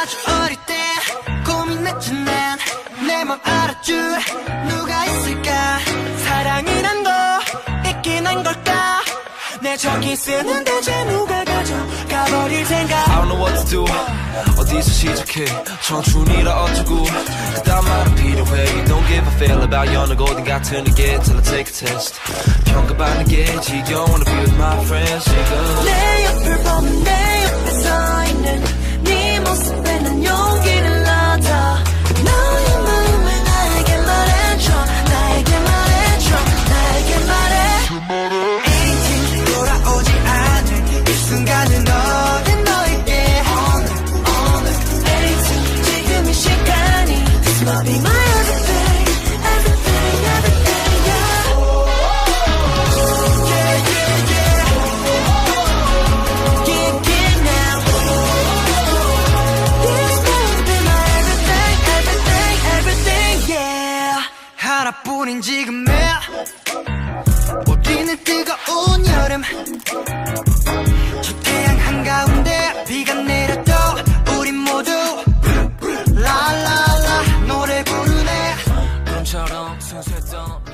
아주 어릴 때 고민했지 난내 맘 알아줄 누가 있을까? 사랑이란 거 있긴 한 걸까? 내 저기 쓰는 대체 누가 가져가버릴 생각? I don't know what to do. 어디서 시작해? 청춘이라 어쩌고? 그딴 말은 필요해. You don't give a feel about 여느 어딘 같은 게 Till I take a test. 평가받는 게 지겨워 하나뿐인 지금의 우리는 뜨거운 여름. 저 태양 한가운데 비가 내려도 우리 모두 라라라 노래 부르네. 꿈처럼 순수했던